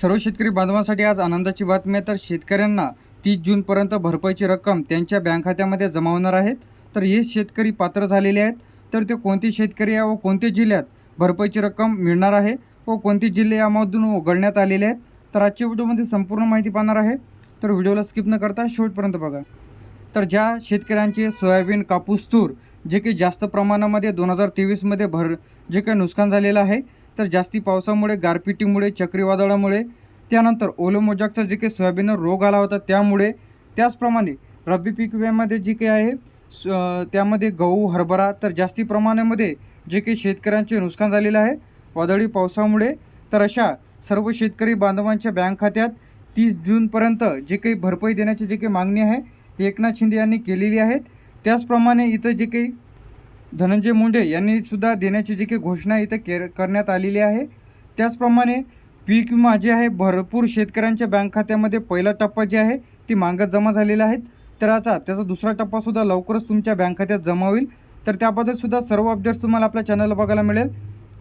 सर्व शेतकरी बांधवांसाठी आज आनंदाची बातमी आहे. तर शेतकऱ्यांना तीस जूनपर्यंत भरपाईची रक्कम त्यांच्या बँक खात्यामध्ये जमा होणार आहेत तर हे शेतकरी पात्र झालेले आहेत. तर ते कोणते शेतकरी आहे व कोणत्या जिल्ह्यात भरपाईची रक्कम मिळणार आहे व कोणते जिल्हे यामधून वगळण्यात आलेले आहेत? तर आजच्या व्हिडिओमध्ये संपूर्ण माहिती पाहणार आहे. तर व्हिडिओला स्किप न करता शेवटपर्यंत बघा. तर ज्या शेतकऱ्यांचे सोयाबीन कापूस तूर जे काही जास्त प्रमाणामध्ये दोन हजार तेवीसमध्ये भर जे काही नुकसान झालेलं आहे तर जास्ती पावसामुळे गारपिटीमुळे चक्रीवादळामुळे त्यानंतर ओलोमोजाकचा जे काही सोयाबीनवर रोग आला होता त्यामुळे त्याचप्रमाणे रब्बी पीक विम्यामध्ये जे काही आहे स- त्यामध्ये गहू हरभरा तर जास्ती प्रमाणामध्ये जे काही शेतकऱ्यांचे नुकसान झालेलं आहे वादळी पावसामुळे तर अशा सर्व शेतकरी बांधवांच्या बँक खात्यात तीस जूनपर्यंत जे काही भरपाई देण्याची जे काही मागणी आहे ती एकनाथ शिंदे यांनी केलेली आहेत. त्याचप्रमाणे इथं जे काही धनंजय मुंडे यांनी सुद्धा देण्याची जी काही घोषणा इथं के करण्यात आलेली आहे त्याचप्रमाणे पीक विमा जे आहे भरपूर शेतकऱ्यांच्या बँक खात्यामध्ये पहिला टप्पा जे आहे ती मागत जमा झालेला आहेत. तर आता त्याचा दुसरा टप्पासुद्धा लवकरच तुमच्या बँक खात्यात जमा होईल. तर त्याबद्दलसुद्धा सर्व अपडेट्स तुम्हाला आपल्या चॅनलला बघायला मिळेल.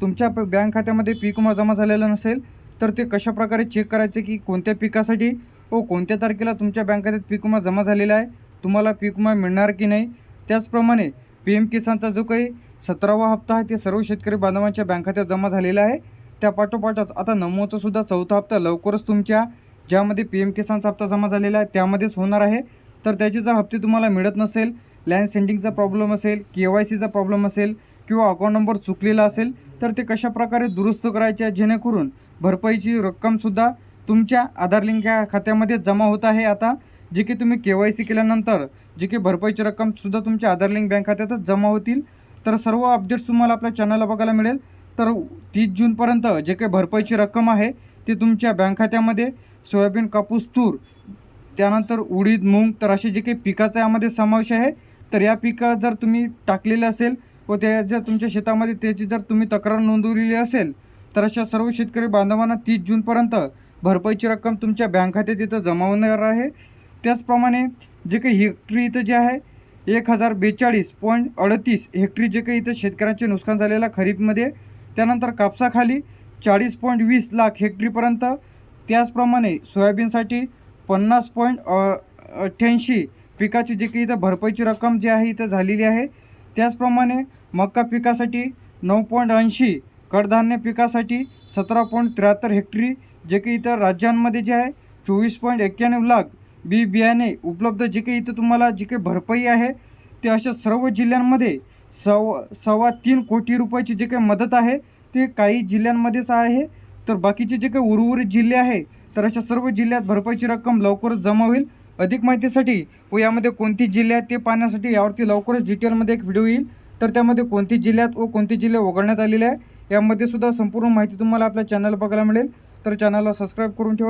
तुमच्या प- बँक खात्यामध्ये पीक विमा जमा झालेला नसेल तर ते कशाप्रकारे चेक करायचे की कोणत्या पिकासाठी व कोणत्या तारखेला तुमच्या बँक खात्यात पीक विमा जमा झालेला आहे तुम्हाला पीक विमा मिळणार की नाही? त्याचप्रमाणे पी एम किसानचा जो काही सतरावा हप्ता आहे ते सर्व शेतकरी बांधवांच्या बँक खात्यात जमा झालेला आहे. त्या पाठोपाठच आता नमोचा सुद्धा चौथा हप्ता लवकरच तुमच्या ज्यामध्ये पी एम किसानचा हप्ता जमा झालेला आहे त्यामध्येच होणार आहे. तर त्याचे जर हप्ते तुम्हाला मिळत नसेल लँड सेंडिंगचा प्रॉब्लेम असेल के वाय सीचा प्रॉब्लेम असेल किंवा अकाउंट नंबर चुकलेला असेल तर ते कशाप्रकारे दुरुस्त करायचे जेणेकरून भरपाईची रक्कमसुद्धा तुमच्या आधार लिंक या खात्यामध्ये जमा होत आहे आता. जे की तुम्ही के वाय सी केल्यानंतर जे की भरपाईची रक्कमसुद्धा तुमच्या आधार लिंक बँक खात्यातच जमा होतील. तर सर्व अपडेट्स तुम्हाला आपल्या चॅनलला बघायला मिळेल. तर तीस जूनपर्यंत जे काही भरपाईची रक्कम आहे ती तुमच्या बँक खात्यामध्ये सोयाबीन कापूस तूर त्यानंतर उडीद मूग तर असे जे काही पिकाचा यामध्ये समावेश आहे तर या पिका जर तुम्ही टाकलेले असेल व त्या जर तुमच्या शेतामध्ये त्याची जर तुम्ही तक्रार नोंदवलेली असेल तर अशा सर्व शेतकरी बांधवांना तीस जूनपर्यंत भरपाईची रक्कम तुमच्या बँक खात्यात इथं जमा होणार आहे. त्याचप्रमाणे जे काही हेक्टरी इथं जे आहे एक हजार बेचाळीस पॉईंट अडतीस हेक्टरी जे काही इथं शेतकऱ्यांचे नुकसान झालेलं आहे खरीपमध्ये त्यानंतर कापसाखाली चाळीस पॉईंट वीस लाख हेक्टरीपर्यंत त्याचप्रमाणे सोयाबीनसाठी पन्नास पॉईंट अठ्ठ्याऐंशी पिकाची जे काही इथं भरपाईची रक्कम जी आहे इथं झालेली आहे. त्याचप्रमाणे मका पिकासाठी नऊ पॉईंट ऐंशी कडधान्य पिकासाठी सतरा पॉईंट त्र्याहत्तर हेक्टरी जे काही इतर राज्यांमध्ये जे आहे चोवीस पॉईंट एक्क्याण्णव लाख बी बियाणे उपलब्ध जे काही इथं तुम्हाला जी काही भरपाई आहे ते अशा सर्व जिल्ह्यांमध्ये सव सव्वा तीन कोटी रुपयाची जे काही मदत आहे ते काही जिल्ह्यांमध्येच आहे. तर बाकीचे जे काही उर्वरित जिल्हे आहे तर अशा सर्व जिल्ह्यात भरपाईची रक्कम लवकरच जमा होईल. अधिक माहितीसाठी व यामध्ये कोणती जिल्हे आहेत ते पाहण्यासाठी यावरती लवकरच डिटेलमध्ये एक व्हिडिओ येईल. तर त्यामध्ये कोणती जिल्ह्यात व कोणते जिल्हे वगळण्यात आलेले आहे यामध्ये सुद्धा संपूर्ण माहिती तुम्हाला आपल्या चॅनल बघायला मिळेल. तर चॅनलला सबस्क्राईब करून ठेवा.